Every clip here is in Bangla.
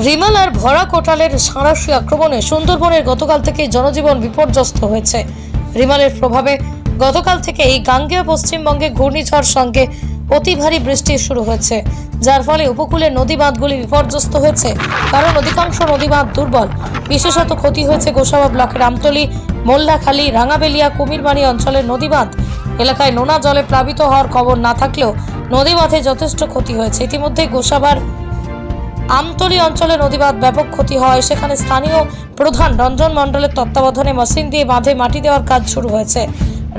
রিমাল আর ভরা কোটালের সাঁড়াশি আক্রমণে সুন্দরবনের গতকাল থেকে জনজীবন বিপর্যস্ত হয়েছে। রিমালের প্রভাবে গতকাল থেকে এই গাঙ্গেয় পশ্চিমবঙ্গে ঘূর্ণিঝড় সঙ্গে অতি ভারী বৃষ্টি শুরু হয়েছে, যার ফলে উপকূলের নদী বাঁধগুলি বিপর্যস্ত হয়েছে। কারণ অধিকাংশ নদী বাঁধ দুর্বল। বিশেষত ক্ষতি হয়েছে গোসাবা ব্লকের আমতলী, মোল্লাখালী, রাঙাবেলিয়া, কুমিরবাড়ি অঞ্চলের নদী বাঁধ এলাকায় নোনা জলে প্লাবিত হওয়ার খবর না থাকলেও নদী বাঁধে যথেষ্ট ক্ষতি হয়েছে। ইতিমধ্যে গোসাবার আমতলী অঞ্চলে নদীবাঁধ ব্যাপক ক্ষতি হয়। সেখানে স্থানীয় প্রধান রঞ্জন মণ্ডলের তত্ত্বাবধানে মেশিন দিয়ে বাঁধে মাটি দেওয়ার কাজ শুরু হয়েছে।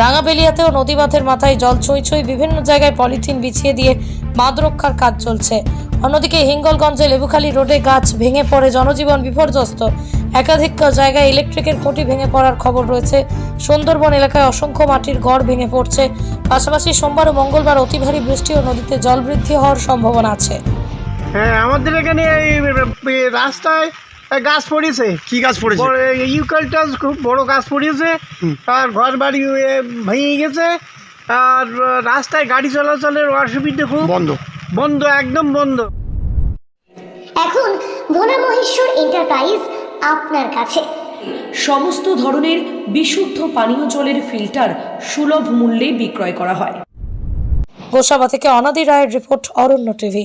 রাঙাবেলিয়াতেও নদীবাঁধের মাথায় জল ছুঁই ছুঁই বিভিন্ন জায়গায় পলিথিন বিছিয়ে দিয়ে বাঁধ রক্ষার কাজ চলছে। অন্যদিকে হিঙ্গলগঞ্জে লেবুখালী রোডে গাছ ভেঙে পড়ে, জনজীবন বিপর্যস্ত। একাধিক জায়গায় ইলেকট্রিকের খুঁটি ভেঙে পড়ার খবর রয়েছে। সুন্দরবন এলাকায় অসংখ্য মাটির গড় ভেঙে পড়ছে। পাশাপাশি সোমবার ও মঙ্গলবার অতি ভারী বৃষ্টি ও নদীতে জল বৃদ্ধি হওয়ার সম্ভাবনা আছে। হ্যাঁ আমাদের এখানে এই রাস্তায় গাছ পড়েছে। কি গাছ পড়েছে? ইউক্যালিপটাস খুব বড় গাছ পড়েছে। আর ঘর বাড়ি ভেঙে গেছে। আর রাস্তায় গাড়ি চলাচলের অসুবিধা খুব। বন্ধ। বন্ধ একদম বন্ধ। এখন ভোলা মহেশ্বর এন্টারপ্রাইজ আপনার কাছে। সমস্ত ধরনের বিশুদ্ধ পানীয় জলের ফিল্টার সুলভ মূল্যে বিক্রয় করা হয়। গোসাবা থেকে অনাদি রায়ের রিপোর্ট অরণ্য টিভি।